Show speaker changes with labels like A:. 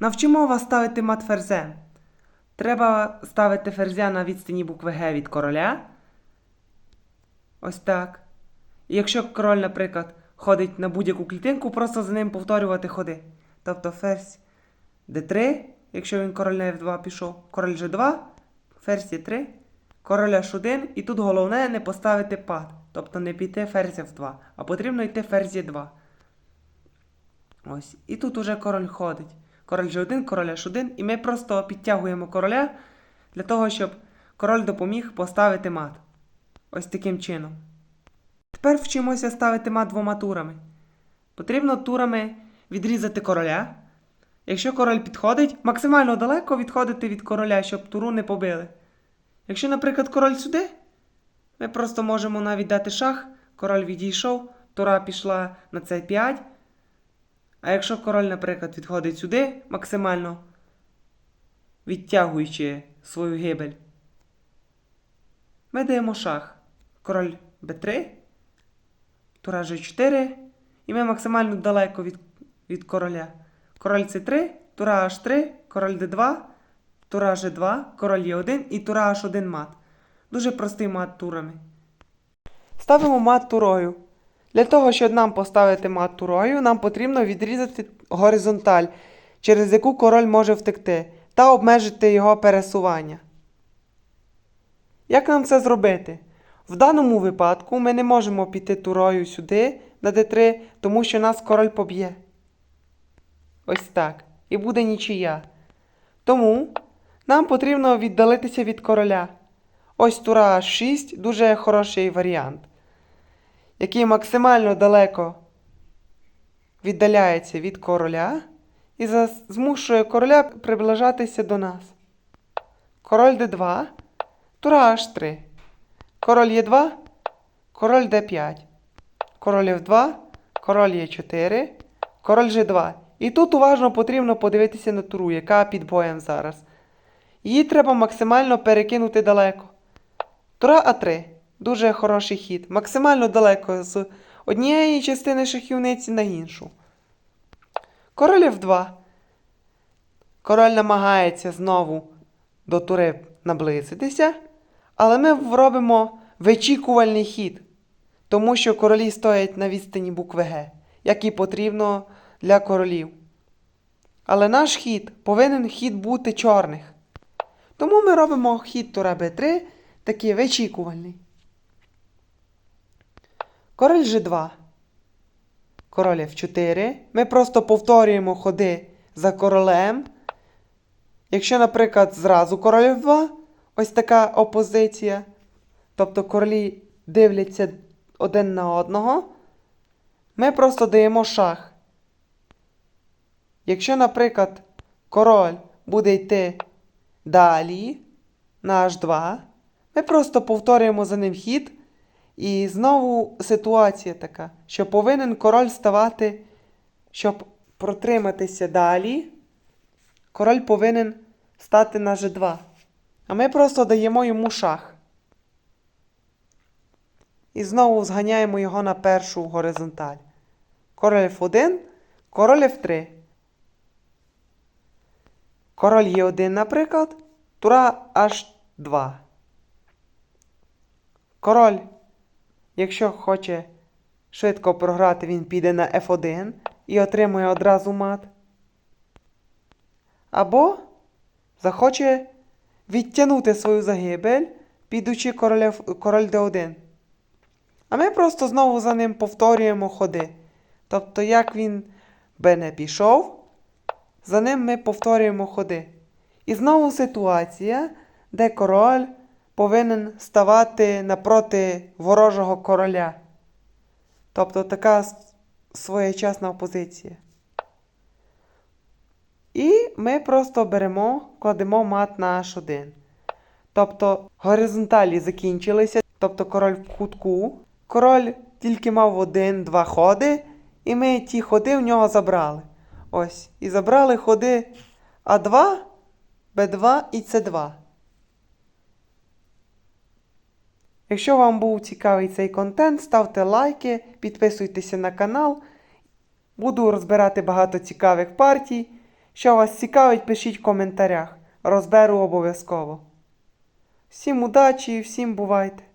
A: Навчимо вас ставити мат ферзем. Треба ставити ферзя на відстані букви Г від короля. Ось так. І якщо король, наприклад, ходить на будь-яку клітинку, просто за ним повторювати ходи. Тобто ферзь d3, якщо він король на f2 пішов, король g2, ферзь e3, король h1, і тут головне не поставити пад. Тобто не піти ферзь f2, а потрібно йти ферзь e2. Ось. І тут уже король ходить. Король G1, король H1, і ми просто підтягуємо короля для того, щоб король допоміг поставити мат. Ось таким чином. Тепер вчимося ставити мат двома турами. Потрібно турами відрізати короля. Якщо король підходить, максимально далеко відходити від короля, щоб туру не побили. Якщо, наприклад, король сюди, ми просто можемо навіть дати шах, король відійшов, тура пішла на c5. А якщо король, наприклад, відходить сюди, максимально відтягуючи свою гибель, ми даємо шах. Король b3, тура g4, і ми максимально далеко від, від короля. Король c3, тура h3, король d2, тура g2, король e1 і тура h1 мат. Дуже простий мат турами. Ставимо мат турою. Для того, щоб нам поставити мат турою, нам потрібно відрізати горизонталь, через яку король може втекти, та обмежити його пересування. Як нам це зробити? В даному випадку ми не можемо піти турою сюди на d3, тому що нас король поб'є. Ось так. І буде нічия. Тому нам потрібно віддалитися від короля. Ось тура H6 дуже хороший варіант який максимально далеко віддаляється від короля і змушує короля приближатися до нас. Король d2, тура h3, король e2, король d5, король f2, король e4, король g2. І тут уважно потрібно подивитися на туру, яка під боєм зараз. Її треба максимально перекинути далеко. Тура А3. Дуже хороший хід. Максимально далеко з однієї частини шахівниці на іншу. Король F2. Король намагається знову до тури наблизитися. Але ми робимо вичікувальний хід. Тому що королі стоять на відстані букви Г, як і потрібно для королів. Але наш хід повинен хід бути чорних. Тому ми робимо хід тура Б3 такий вичікувальний. Король G2. Король F4. Ми просто повторюємо ходи за королем. Якщо, наприклад, зразу король F2, ось така опозиція. Тобто королі дивляться один на одного. Ми просто даємо шах. Якщо, наприклад, король буде йти далі на H2, ми просто повторюємо за ним хід. І знову ситуація така, що повинен король ставати, щоб протриматися далі. Король повинен стати на G2. А ми просто даємо йому шах. І знову зганяємо його на першу горизонталь. Король F1, король F3. Король Е1, наприклад, тура H2. Король Якщо хоче швидко програти, він піде на F1 і отримує одразу мат. Або захоче відтягнути свою загибель, підучи короля, король D1. А ми просто знову за ним повторюємо ходи. Тобто, як він би не пішов, за ним ми повторюємо ходи. І знову ситуація, де король повинен ставати напроти ворожого короля. Тобто така своєчасна опозиція. І ми просто беремо, кладемо мат на H1. Тобто горизонталі закінчилися, тобто король в кутку. Король тільки мав один-два ходи, і ми ті ходи в нього забрали. Ось. І забрали ходи А2, Б2 і С2. Якщо вам був цікавий цей контент, ставте лайки, підписуйтеся на канал. Буду розбирати багато цікавих партій. Що вас цікавить, пишіть в коментарях. Розберу обов'язково. Всім удачі і всім бувайте!